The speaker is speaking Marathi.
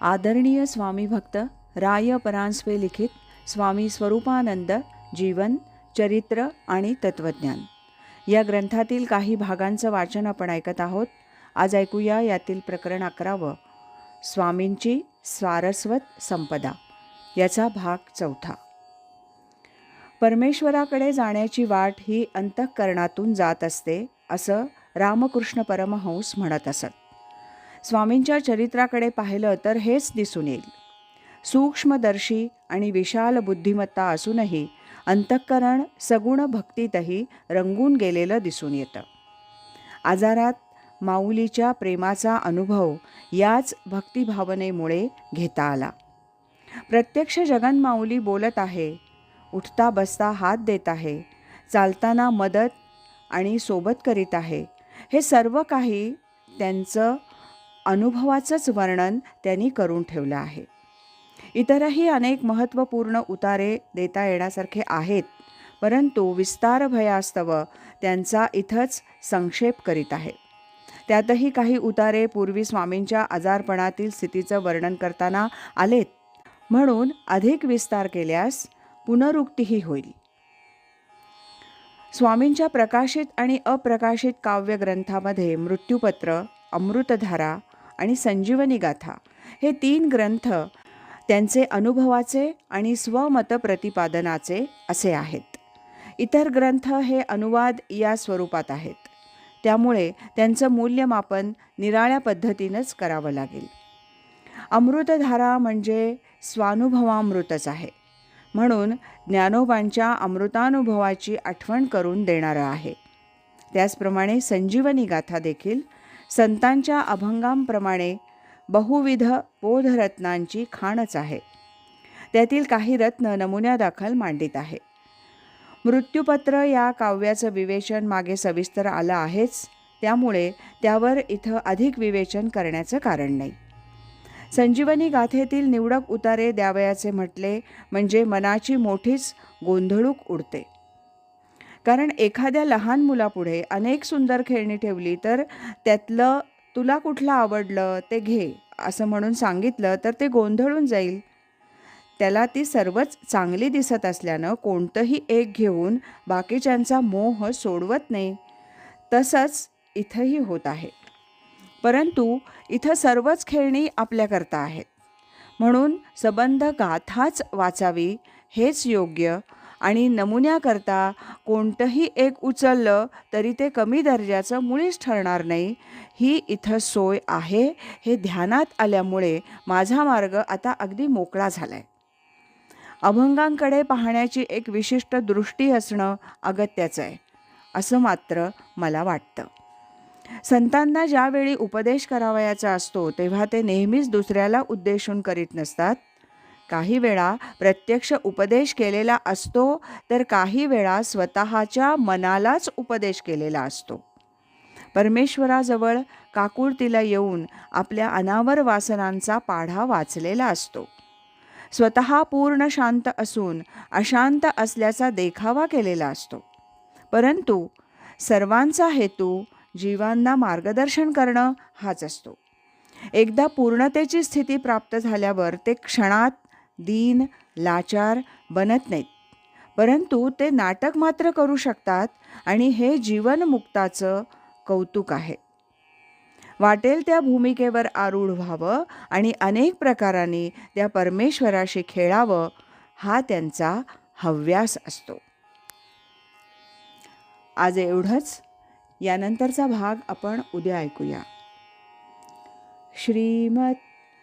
आदरणीय स्वामी भक्त राय परांजपे लिखित स्वामी स्वरूपानंद जीवन चरित्र आणि तत्वज्ञान या ग्रंथातील काही भागांचं वाचन आपण ऐकत आहोत. आज ऐकूया यातील प्रकरण अकरावं स्वामींची स्वारस्वत संपदा. याचा भाग चौथा. परमेश्वराकडे जाण्याची वाट ही अंतःकरणातून जात असते असं रामकृष्ण परमहंस म्हणत असत. स्वामींच्या चरित्राकडे पाहिलं तर हेच दिसून येईल. सूक्ष्मदर्शी आणि विशाल बुद्धिमत्ता असूनही अंतःकरण सगुण भक्तीतही रंगून गेलेलं दिसून येतं. आजारात माऊलीच्या प्रेमाचा अनुभव याच भक्तिभावनेमुळे घेता आला. प्रत्यक्ष जगनमाऊली बोलत आहे उठता बसता हात देत आहे चालताना मदत आणि सोबत करीत आहे. हे सर्व काही त्यांचं अनुभवाचंच वर्णन त्यांनी करून ठेवलं आहे. इतरही अनेक महत्त्वपूर्ण उतारे देता येण्यासारखे आहेत परंतु विस्तार भयास्तव त्यांचा इथंच संक्षेप करीत आहे. त्यातही काही उतारे पूर्वी स्वामींच्या आजारपणातील स्थितीचं वर्णन करताना आलेत. म्हणून अधिक विस्तार केल्यास पुनरुक्तीही होईल. स्वामींच्या प्रकाशित आणि अप्रकाशित काव्यग्रंथामध्ये मृत्यूपत्र अमृतधारा आणि संजीवनी गाथा. हे तीन ग्रंथ त्यांचे अनुभवाचे आणि स्वमत प्रतिपादनाचे असे आहेत. इतर ग्रंथ हे अनुवाद या स्वरूपात आहेत. त्यामुळे त्यांचं मूल्यमापन निराळ्या पद्धतीनंच करावं लागेल. अमृतधारा म्हणजे स्वानुभवामृतच आहे. म्हणून ज्ञानोबांच्या अमृतानुभवाची आठवण करून देणारं आहे. त्याचप्रमाणे संजीवनी गाथा देखील संतांच्या अभंगांप्रमाणे बहुविध बोधरत्नांची खाणच आहे. त्यातील काही रत्न नमुन्यादाखल मांडित आहे. मृत्यूपत्र या काव्याचं विवेचन मागे सविस्तर आलं आहेच त्यामुळे त्यावर इथं अधिक विवेचन करण्याचं कारण नाही. संजीवनी गाथेतील निवडक उतारे द्यावयाचे म्हटले म्हणजे मनाची मोठीच गोंधळूक उडते. कारण एखाद्या लहान मुलापुढे अनेक सुंदर खेळणी ठेवली तर त्यातलं तुला कुठलं आवडलं ते घे असं म्हणून सांगितलं तर ते गोंधळून जाईल. त्याला ती सर्वच चांगली दिसत असल्यानं कोणतंही एक घेऊन बाकीच्यांचा मोह सोडवत नाही. तसंच इथंही होत आहे. परंतु इथं सर्वच खेळणी आपल्याकरता आहेत. म्हणून सबंध गाथाच वाचावी हेच योग्य आणि नमुन्याकरता कोणतंही एक उचललं तरी ते कमी दर्जाचं मुळीच ठरणार नाही. ही इथं सोय आहे. हे ध्यानात आल्यामुळे माझा मार्ग आता अगदी मोकळा झाला आहे अभंगांकडे पाहण्याची एक विशिष्ट दृष्टी असणं अगत्याचं आहे असं मात्र मला वाटतं. संतांना ज्यावेळी उपदेश करावयाचा असतो तेव्हा ते नेहमीच दुसऱ्याला उद्देशून करीत नसतात. काही वेळा प्रत्यक्ष उपदेश केलेला असतो तर काही वेळा स्वतःच्या मनालाच उपदेश केलेला असतो. परमेश्वराजवळ काकुळतीला येऊन आपल्या अनावर वासनांचा पाढा वाचलेला असतो. स्वतः पूर्ण शांत असून अशांत असल्याचा देखावा केलेला असतो. परंतु सर्वांचा हेतू जीवांना मार्गदर्शन करणं हाच असतो. एकदा पूर्णतेची स्थिती प्राप्त झाल्यावर ते क्षणात दीन लाचार बनत नाहीत. परंतु ते नाटक मात्र करू शकतात आणि हे जीवनमुक्ताचं कौतुक आहे. वाटेल त्या भूमिकेवर आरूढ व्हावं आणि अनेक प्रकारांनी त्या परमेश्वराशी खेळावं हा त्यांचा हव्यास असतो. आज एवढंच. यानंतरचा भाग आपण उद्या ऐकूया. श्रीमत